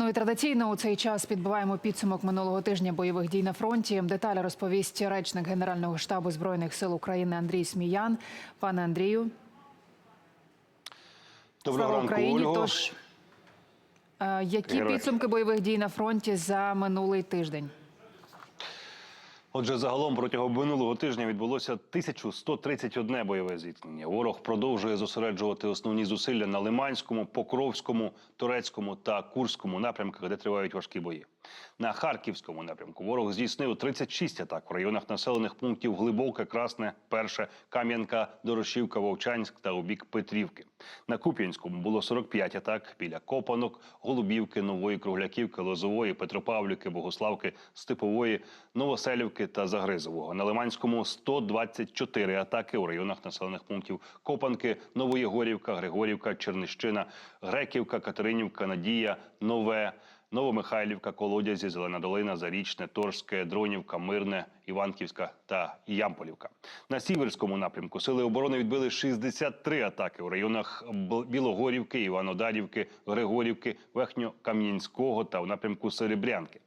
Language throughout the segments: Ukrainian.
Ну і традиційно у цей час підбиваємо підсумок минулого тижня бойових дій на фронті. Деталі розповість речник Генерального штабу збройних сил України Андрій Сміян. Пане Андрію, Доброго слава ранку, Україні. Ольга. Тож е, які Героям. підсумки бойових дій на фронті за минулий тиждень? Отже, загалом протягом минулого тижня відбулося 1131 бойове зіткнення. Ворог продовжує зосереджувати основні зусилля на Лиманському, Покровському, Турецькому та Курському напрямках, де тривають важкі бої. На Харківському напрямку ворог здійснив 36 атак в районах населених пунктів Глибоке, Красне, Перше, Кам'янка, Дорошівка, Вовчанськ та у бік Петрівки. На Куп'янському було 45 атак біля Копанок, Голубівки, Нової Кругляківки, Лозової, Петропавлівки, Богославки, Степової, Новоселівки та Загризового. На Лиманському 124 атаки у районах населених пунктів Копанки, Новоєгорівка, Григорівка, Чернищина, Греківка, Катеринівка, Надія, Нове. Новомихайлівка, Колодязі, Зелена Долина, Зарічне, Торське, Дронівка, Мирне, Іванківська та Ямполівка. На Сіверському напрямку сили оборони відбили 63 атаки у районах Білогорівки, Іванодарівки, Григорівки, Верхньокам'янського та у напрямку Серебрянки.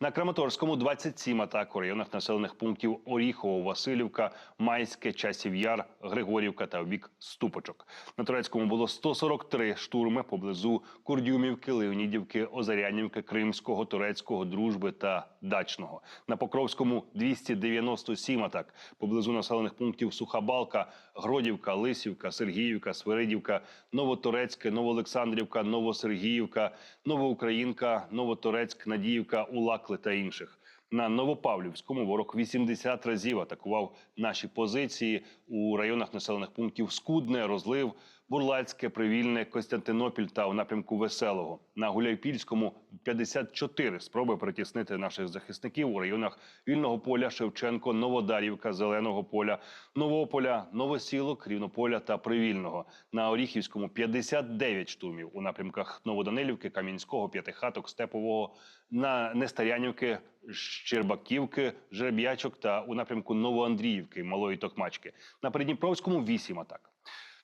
На Краматорському 27 атак у районах населених пунктів Оріхово, Васильівка, Майське, Часів Яр, Григорівка та в бік Ступочок. На Турецькому було 143 штурми поблизу Курдюмівки, Леонідівки, Озарянівки, Кримського, Турецького, Дружби та Дачного. На Покровському 297 атак поблизу населених пунктів Сухабалка, Гродівка, Лисівка, Сергіївка, Свиридівка, Новоторецьке, Новоолександрівка, Новосергіївка, Новоукраїнка, Новоторецьк, Надіївка, Улакли та інших. На Новопавлівському ворог 80 разів атакував наші позиції у районах населених пунктів Скудне, Розлив, Бурлацьке, Привільне, Костянтинопіль та у напрямку Веселого. На Гуляйпільському 54 спроби притіснити наших захисників у районах Вільного поля, Шевченко, Новодарівка, Зеленого поля, Новополя, Новосілок, Рівнополя та Привільного. На Оріхівському 59 штурмів у напрямках Новоданилівки, Кам'янського, П'ятихаток, Степового, на Нестарянівки, Щербаківки, Жереб'ячок та у напрямку Новоандріївки, Малої Токмачки. На Придніпровському 8 атак.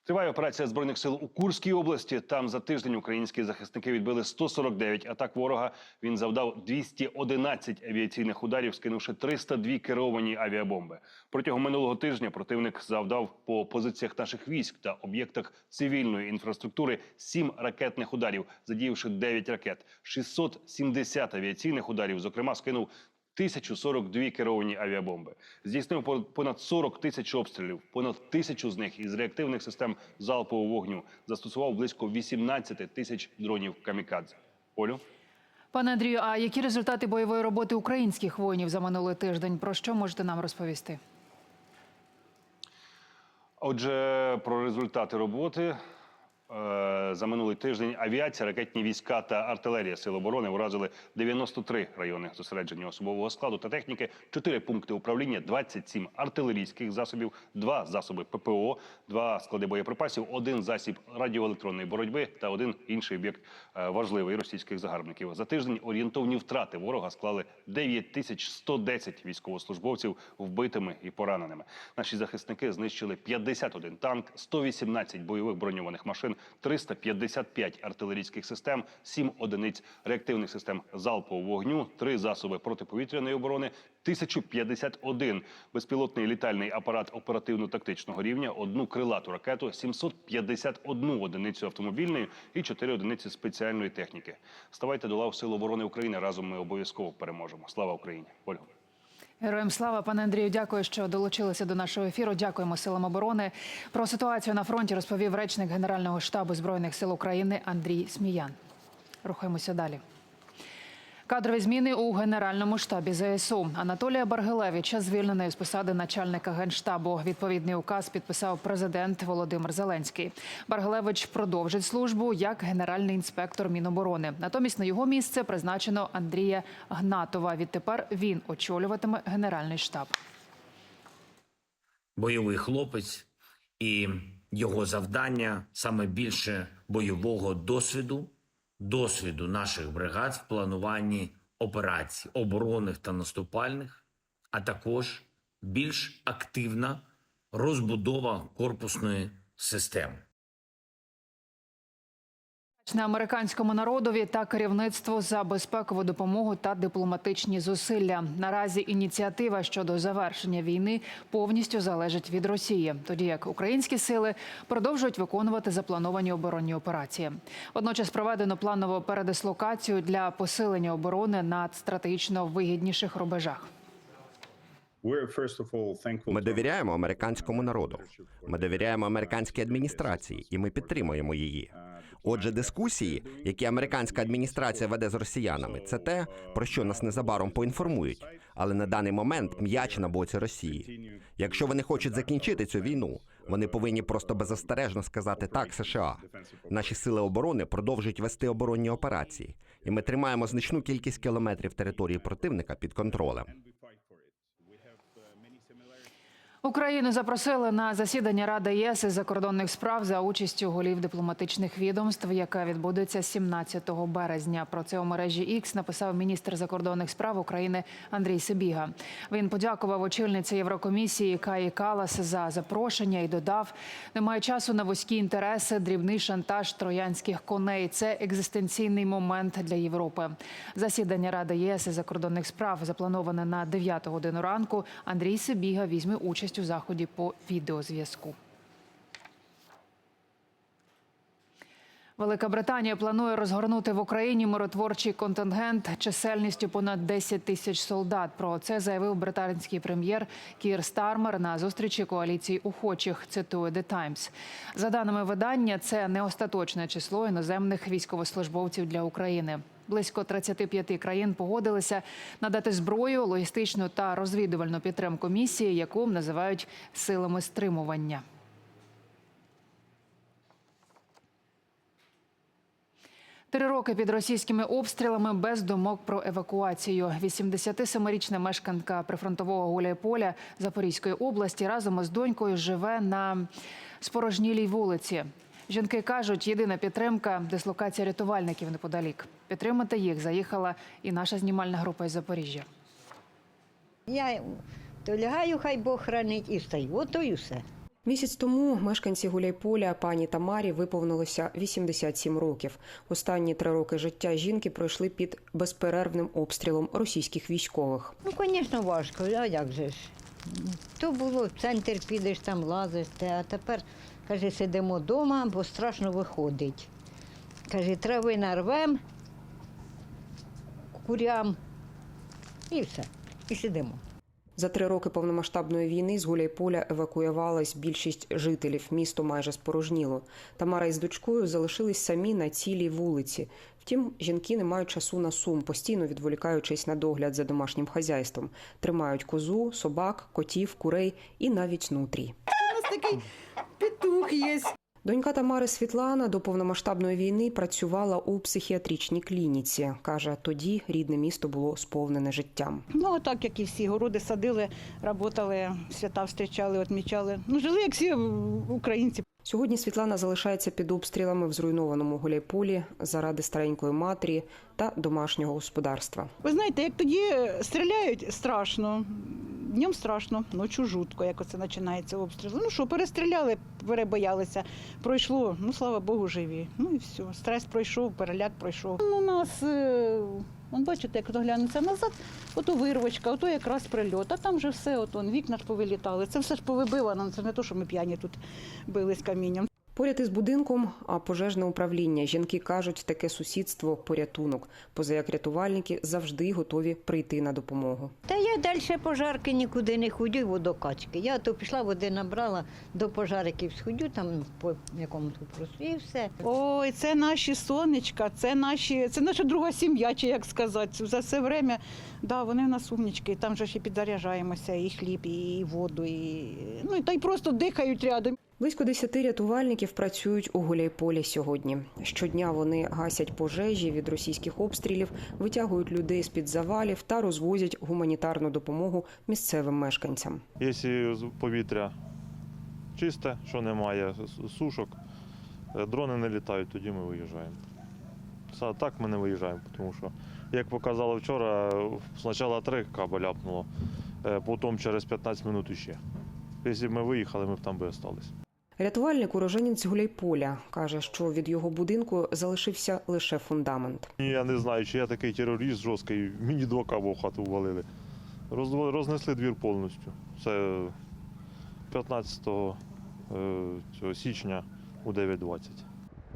Триває операція збройних сил у Курській області. Там за тиждень українські захисники відбили 149 атак ворога. Він завдав 211 авіаційних ударів, скинувши 302 керовані авіабомби. Протягом минулого тижня противник завдав по позиціях наших військ та об'єктах цивільної інфраструктури 7 ракетних ударів, задіявши 9 ракет, 670 авіаційних ударів. Зокрема, скинув 1042 керовані авіабомби. Здійснив по- понад 40 тисяч обстрілів, понад тисячу з них із реактивних систем залпового вогню. Застосував близько 18 тисяч дронів камікадзе. Олю? Пане Андрію, а які результати бойової роботи українських воїнів за минулий тиждень? Про що можете нам розповісти? Отже, про результати роботи. Е, За минулий тиждень авіація, ракетні війська та артилерія Сил оборони уразили 93 райони зосередження особового складу та техніки, 4 пункти управління, 27 артилерійських засобів, 2 засоби ППО, 2 склади боєприпасів, 1 засіб радіоелектронної боротьби та один інший об'єкт е, важливий російських загарбників. За тиждень орієнтовні втрати ворога склали 9110 військовослужбовців вбитими і пораненими. Наші захисники знищили 51 танк, 118 бойових броньованих машин, 355 артилерійських систем, 7 одиниць реактивних систем залпового вогню, 3 засоби протиповітряної оборони, 1051 безпілотний літальний апарат оперативно-тактичного рівня, одну крилату ракету, 751 одиницю автомобільної і 4 одиниці спеціальної техніки. Ставайте до лав Сил оборони України. Разом ми обов'язково переможемо. Слава Україні! Ольга. Героям слава, пане Андрію, дякую, що долучилися до нашого ефіру. Дякуємо силам оборони. Про ситуацію на фронті розповів речник Генерального штабу збройних сил України Андрій Сміян. Рухаємося далі. Кадрові зміни у генеральному штабі ЗСУ. Анатолія Баргилевича звільнений з посади начальника генштабу. Відповідний указ підписав президент Володимир Зеленський. Баргилевич продовжить службу як генеральний інспектор Міноборони. Натомість на його місце призначено Андрія Гнатова. Відтепер він очолюватиме генеральний штаб. бойовий хлопець, і його завдання саме більше бойового досвіду, досвіду наших бригад в плануванні операцій оборонних та наступальних, а також більш активна розбудова корпусної системи. На американському народові та керівництву за безпекову допомогу та дипломатичні зусилля. Наразі ініціатива щодо завершення війни повністю залежить від Росії, тоді як українські сили продовжують виконувати заплановані оборонні операції. Водночас проведено планову передислокацію для посилення оборони на стратегічно вигідніших рубежах. Ми довіряємо американському народу. Ми довіряємо американській адміністрації, і ми підтримуємо її. Отже, дискусії, які американська адміністрація веде з росіянами, це те, про що нас незабаром поінформують. Але на даний момент м'яч на боці Росії. Якщо вони хочуть закінчити цю війну, вони повинні просто беззастережно сказати так США. Наші сили оборони продовжують вести оборонні операції, і ми тримаємо значну кількість кілометрів території противника під контролем. Україну запросили на засідання Ради ЄС із закордонних справ за участю голів дипломатичних відомств, яка відбудеться 17 березня. Про це у мережі X написав міністр закордонних справ України Андрій Сибіга. Він подякував очільниці Єврокомісії Каї Калас за запрошення і додав: немає часу на вузькі інтереси, дрібний шантаж троянських коней. Це екзистенційний момент для Європи. Засідання Ради ЄС із закордонних справ заплановане на 9 годину ранку. Андрій Сибіга візьме участь у заході по відеозв'язку. Велика Британія планує розгорнути в Україні миротворчий контингент чисельністю понад 10 тисяч солдат. Про це заявив британський прем'єр Кір Стармер на зустрічі коаліції охочих. Цитує The Times. За даними видання, це не остаточне число іноземних військовослужбовців для України. Близько 35 країн погодилися надати зброю, логістичну та розвідувальну підтримку місії, яку називають силами стримування. Три роки під російськими обстрілами без думок про евакуацію. 87-річна мешканка прифронтового Гуляйполя Запорізької області разом із донькою живе на спорожнілій вулиці. Жінки кажуть, єдина підтримка дислокація рятувальників неподалік. Підтримати їх заїхала і наша знімальна група із Запоріжжя. Я то лягаю, хай Бог хранить і встаю. Ото і все. Місяць тому мешканці Гуляйполя пані Тамарі виповнилося 87 років. Останні три роки життя жінки пройшли під безперервним обстрілом російських військових. Ну, звісно, важко, а як же ж? То було в центр підеш, там лазиш, те, а тепер, каже, сидимо вдома, бо страшно виходить. Каже, трави нарвем, курям і все. І сидимо. За три роки повномасштабної війни з Гуляйполя евакуювалась більшість жителів. Місто майже спорожніло. Тамара із дочкою залишились самі на цілій вулиці. Втім, жінки не мають часу на сум, постійно відволікаючись на догляд за домашнім хазяйством. Тримають козу, собак, котів, курей і навіть нутрій. такий петух є. Донька Тамари Світлана до повномасштабної війни працювала у психіатричній клініці. каже, тоді рідне місто було сповнене життям. Ну, так як і всі, городи садили, працювали, свята зустрічали, відмічали. Ну, жили, як всі українці. Сьогодні Світлана залишається під обстрілами в зруйнованому Гуляйполі заради старенької матері та домашнього господарства. Ви знаєте, як тоді стріляють, страшно. Днем страшно, ночі жутко, як оце починається обстріл. Ну що, перестріляли, перебоялися. Пройшло, ну слава Богу, живі. Ну і все. Стрес пройшов, переляк пройшов. Ну, у нас, е, вон бачите, як доглянеться назад, ото вирвочка, ото якраз прильот. А там вже все, от, вон, вікна ж повилітали. Це все ж повибивано, це не то, що ми п'яні тут бились камінням. Поряд із будинком, а пожежне управління. Жінки кажуть, таке сусідство порятунок. Поза як рятувальники завжди готові прийти на допомогу. Та я далі пожарки нікуди не ходю, водокачки. Я то пішла, води набрала, до пожариків сходю, там по якому тут просто, і все. Ой, це наші сонечка, це наші, це наша друга сім'я, чи як сказати. За це время, да, вони в нас умнічки, там же ще підзаряджаємося, і хліб, і воду, і ну і та й просто дихають рядом. Близько десяти рятувальників працюють у Гуляйполі сьогодні. Щодня вони гасять пожежі від російських обстрілів, витягують людей з під завалів та розвозять гуманітарну допомогу місцевим мешканцям. Якщо повітря чисте, що немає сушок, е, дрони не літають, тоді ми виїжджаємо. А так ми не виїжджаємо, тому що, як показало вчора, спочатку три каби ляпнуло, е, потім через 15 минут іще. Якщо б ми виїхали, ми б там би залишились. Рятувальник уроженець Гуляйполя каже, що від його будинку залишився лише фундамент. Я не знаю, чи я такий терорист жорсткий. Мені два кабо в хату ввалили. Роз- Рознесли двір повністю. Це 15 е, січня у 9.20.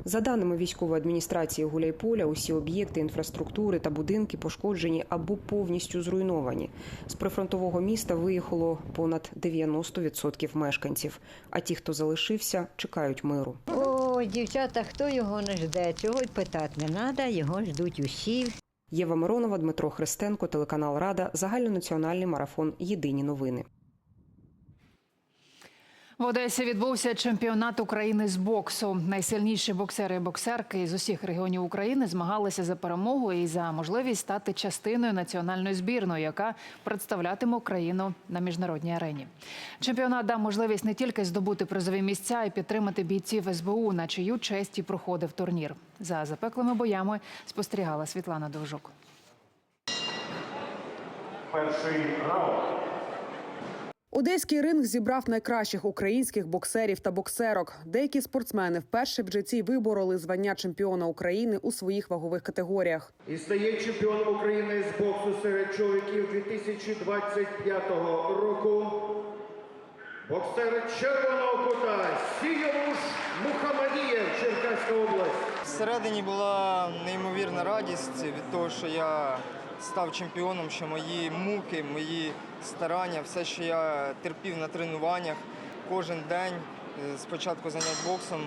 За даними військової адміністрації Гуляйполя, усі об'єкти інфраструктури та будинки пошкоджені або повністю зруйновані. З прифронтового міста виїхало понад 90% мешканців. А ті, хто залишився, чекають миру. Ой, дівчата, хто його не жде? Цього й питати не треба, його ждуть усі. Єва Миронова, Дмитро Христенко, телеканал Рада, загальнонаціональний марафон Єдині новини. В Одесі відбувся чемпіонат України з боксу. Найсильніші боксери і боксерки з усіх регіонів України змагалися за перемогу і за можливість стати частиною національної збірної, яка представлятиме Україну на міжнародній арені. Чемпіонат дав можливість не тільки здобути призові місця і підтримати бійців СБУ, на чию честь і проходив турнір. За запеклими боями спостерігала Світлана Довжук. Одеський ринг зібрав найкращих українських боксерів та боксерок. Деякі спортсмени вперше в житті вибороли звання чемпіона України у своїх вагових категоріях. і стає чемпіоном України з боксу серед чоловіків 2025 року. Боксер червоного кута Сійомуш Мухамадієв, Черкаська область. Всередині була неймовірна радість від того, що я став чемпіоном, що мої муки, мої старання, все, що я терпів на тренуваннях, кожен день е, з початку занять боксом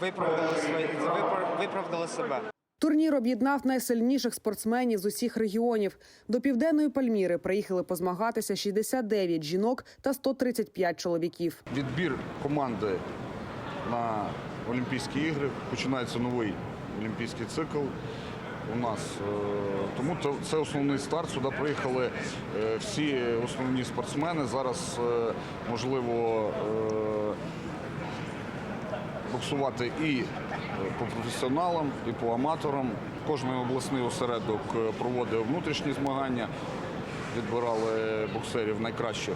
виправдали, свої, випра- виправдали себе. Турнір об'єднав найсильніших спортсменів з усіх регіонів. До південної Пальміри приїхали позмагатися 69 жінок та 135 чоловіків. Відбір команди на Олімпійські ігри. Починається новий олімпійський цикл у нас. Е, Тому це- основний старт. Сюди приїхали е, всі основні спортсмени. Зараз е, можливо боксувати і по професіоналам, і по аматорам. Кожний обласний осередок проводив внутрішні змагання, відбирали боксерів найкращих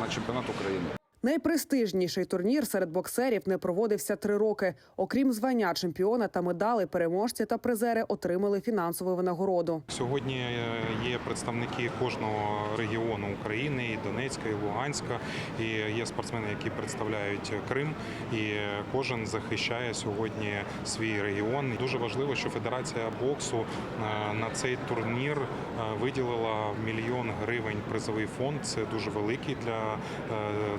на чемпіонат України. Найпрестижніший турнір серед боксерів не проводився три роки. Окрім звання чемпіона та медалей, переможці та призери отримали фінансову винагороду. Сьогодні е, є представники кожного регіону України, і Донецька, і Луганська, і є спортсмени, які представляють Крим, і кожен захищає сьогодні свій регіон. Дуже важливо, що Федерація боксу е, на цей турнір е, виділила мільйон гривень призовий фонд. Це дуже великий для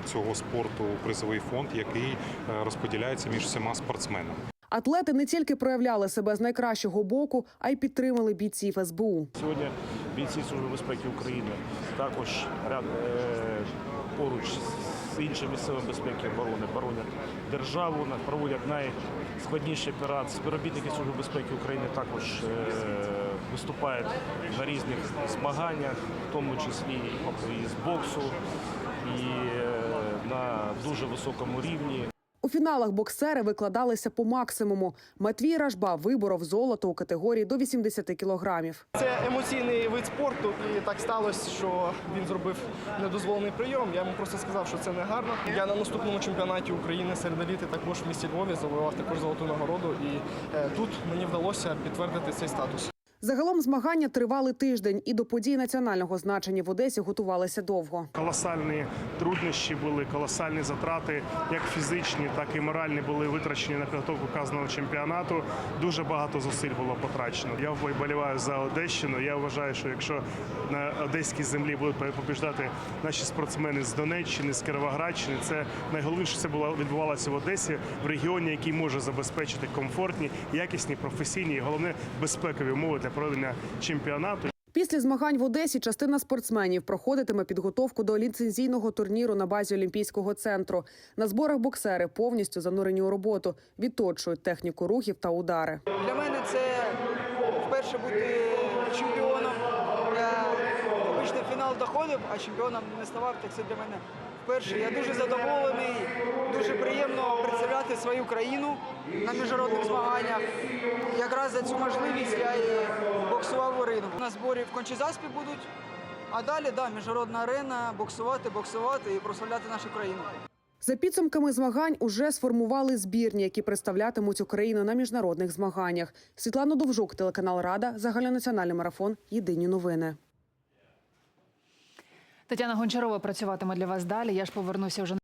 цього спорту призовий фонд, який е, розподіляється між всіма спортсменами. Атлети не тільки проявляли себе з найкращого боку, а й підтримали бійців СБУ. Сьогодні бійці Служби безпеки України також ряд е, поруч з іншими силами безпеки оборони боронять державу, проводять найскладніші операції. Співробітники Служби безпеки України також е, виступають на різних змаганнях, в тому числі і з боксу, і е, на дуже високому рівні. У фіналах боксери викладалися по максимуму. Матвій Ражба виборов золото у категорії до 80 кілограмів. Це емоційний вид спорту, і так сталося, що він зробив недозволений прийом. Я йому просто сказав, що це не гарно. Я на наступному чемпіонаті України серед еліти також в місті Львові завоював також золоту нагороду. І е, тут мені вдалося підтвердити цей статус. Загалом змагання тривали тиждень, і до подій національного значення в Одесі готувалися довго. Колосальні труднощі були, колосальні затрати, як фізичні, так і моральні були витрачені на підготовку казаного чемпіонату. Дуже багато зусиль було потрачено. Я вболіваю за Одещину. Я вважаю, що якщо на одеській землі будуть побіждати наші спортсмени з Донеччини, з Кіровоградщини, це найголовніше це було відбувалося в Одесі, в регіоні, який може забезпечити комфортні, якісні, професійні і головне безпекові умови для проведення чемпіонату. Після змагань в Одесі частина спортсменів проходитиме підготовку до ліцензійного турніру на базі Олімпійського центру. На зборах боксери повністю занурені у роботу, відточують техніку рухів та удари. Для мене це вперше бути чемпіоном. Я обично в фінал доходив, а чемпіоном не ставав, так це для мене вперше. Я дуже задоволений, дуже приємно представляти свою країну на міжнародних змаганнях. Якраз за цю можливість я і боксував у ринку. На зборі в Кончезаспі будуть, а далі да, міжнародна арена, боксувати, боксувати і прославляти нашу країну. За підсумками змагань уже сформували збірні, які представлятимуть Україну на міжнародних змаганнях. Світлана Довжук, телеканал Рада, загальнонаціональний марафон. Єдині новини. Тетяна Гончарова працюватиме для вас далі. Я ж повернуся вже